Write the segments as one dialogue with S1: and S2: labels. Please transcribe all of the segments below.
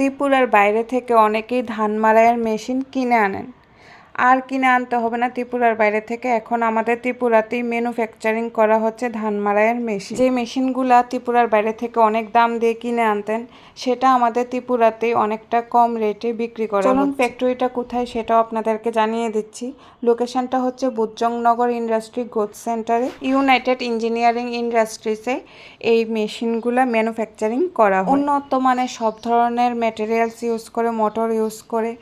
S1: ত্রিপুরার বাইরে থেকে অনেকেই ধান মাড়াইয়ের মেশিন কিনে আনেন। আর কিনে আনতে হবে না ত্রিপুরার বাইরে থেকে। এখন আমাদের ত্রিপুরাতেই ম্যানুফ্যাকচারিং করা হচ্ছে ধান মাড়াইয়ের মেশিন যে মেশিনগুলা ত্রিপুরার বাইরে থেকে অনেক দাম দিয়ে কিনে আনতেন সেটা আমাদের ত্রিপুরাতেই অনেকটা কম রেটে বিক্রি করা চলুন ফ্যাক্টরিটা কোথায় সেটাও আপনাদেরকে জানিয়ে দিচ্ছি। লোকেশনটা হচ্ছে বুজ্জংনগর ইন্ডাস্ট্রি গ্রোথ সেন্টারে ইউনাইটেড ইঞ্জিনিয়ারিং ইন্ডাস্ট্রিজে এই মেশিনগুলো ম্যানুফ্যাকচারিং করা হয়। উন্নত মানের সব ধরনের ম্যাটেরিয়ালস ইউজ করে মোটর ইউজ করে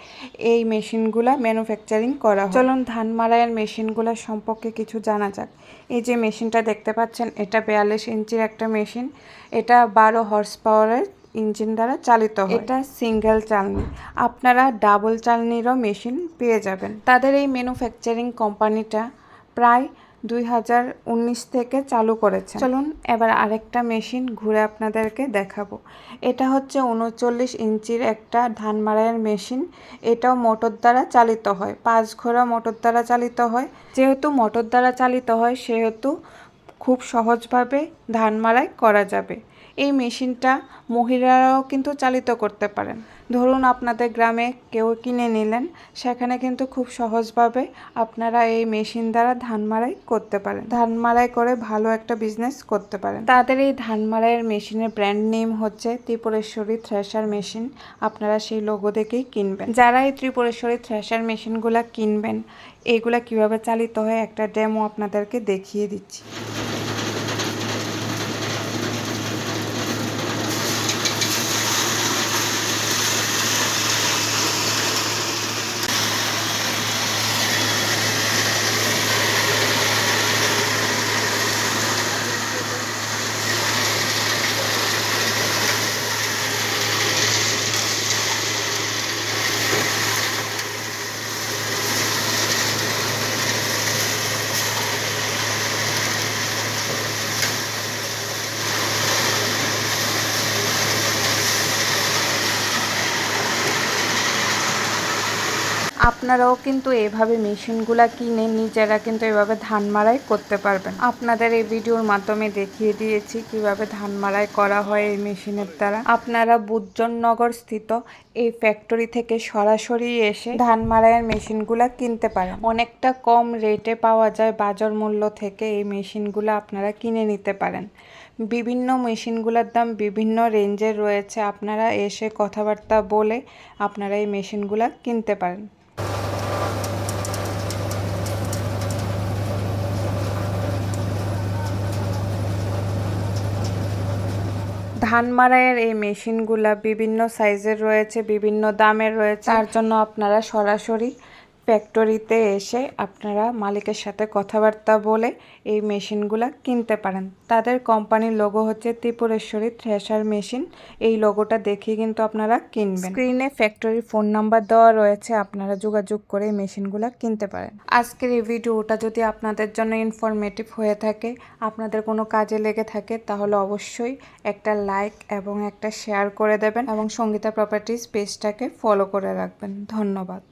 S1: এই মেশিনগুলো ম্যানুফ্যাকচারিং করা হয়। চলুন ধান মাড়াইয়ের মেশিনগুলো সম্পর্কে কিছু জানা যাক। এই যে মেশিনটা দেখতে পাচ্ছেন এটা বিয়াল্লিশ ইঞ্চির একটা মেশিন। এটা বারো হর্স পাওয়ারের ইঞ্জিন দ্বারা চালিত হয়। এটা সিঙ্গেল চালনি। আপনারা ডাবল চালনিরও মেশিন পেয়ে যাবেন। তাদের এই ম্যানুফ্যাকচারিং কোম্পানিটা প্রায় দুই হাজার উনিশ থেকে চালু করেছে। চলুন এবার আরেকটা মেশিন ঘুরে আপনাদেরকে দেখাবো। এটা হচ্ছে উনচল্লিশ ইঞ্চির একটা ধান মাড়াইয়ের মেশিন। এটাও মোটর দ্বারা চালিত হয়। পাঁচ ঘোড়া মোটর দ্বারা চালিত হয়। যেহেতু মোটর দ্বারা চালিত হয়, সেহেতু খুব সহজভাবে ধান মারাই করা যাবে। এই মেশিনটা মহিলারাও কিন্তু চালিত করতে পারেন। ধরুন আপনাদের গ্রামে কেউ কিনে নিলেন, সেখানে কিন্তু খুব সহজভাবে আপনারা এই মেশিন দ্বারা ধান মাড়াই করতে পারেন। ধান মাড়াই করে ভালো একটা বিজনেস করতে পারেন। তাদের এই ধান মাড়াইয়ের মেশিনের ব্র্যান্ড নেম হচ্ছে ত্রিপুরেশ্বরী থ্রেশার মেশিন আপনারা সেই লোগো দেখেই কিনবেন। যারা এই ত্রিপুরেশ্বরী থ্রেশার মেশিনগুলো কিনবেন এইগুলা কীভাবে চালিত হয় একটা ডেমো আপনাদেরকে দেখিয়ে দিচ্ছি। আপনারাও কিন্তু এভাবে মেশিনগুলো কিনে নিজেরা কিন্তু এভাবে ধান মাড়াই করতে পারবেন। আপনাদের এই ভিডিওর মাধ্যমে দেখিয়ে দিয়েছি কীভাবে ধান মাড়াই করা হয় এই মেশিনের দ্বারা। আপনারা বুজ্জননগর স্থিত এই ফ্যাক্টরি থেকে সরাসরি এসে ধান মাড়াইয়ের মেশিনগুলো কিনতে পারেন। অনেকটা কম রেটে পাওয়া যায় বাজার মূল্য থেকে এই মেশিনগুলো আপনারা কিনে নিতে পারেন। বিভিন্ন মেশিনগুলোর দাম বিভিন্ন রেঞ্জের রয়েছে। আপনারা এসে কথাবার্তা বলে আপনারা এই মেশিনগুলো কিনতে পারেন। ধান মাড়াইয়ের এই মেশিনগুলা বিভিন্ন সাইজের রয়েছে বিভিন্ন দামের রয়েছে। তার জন্য আপনারা সরাসরি ফ্যাক্টরিতে এসে আপনারা মালিকের সাথে কথাবার্তা বলে এই মেশিনগুলা কিনতে পারেন। তাদের কোম্পানির লোগো হচ্ছে ত্রিপুরেশ্বরী থ্রেশার মেশিন এই লোগোটা দেখে কিন্তু আপনারা কিনবেন। স্ক্রিনে ফ্যাক্টরির ফোন নাম্বার দেওয়া রয়েছে আপনারা যোগাযোগ করে এই মেশিনগুলা কিনতে পারেন। আজকের এই ভিডিওটা যদি আপনাদের জন্য ইনফরমেটিভ হয়ে থাকে আপনাদের কোনো কাজে লেগে থাকে তাহলে অবশ্যই একটা লাইক এবং একটা শেয়ার করে দেবেন এবং সঙ্গীতা প্রপার্টিজ পেজটাকে ফলো করে রাখবেন। ধন্যবাদ।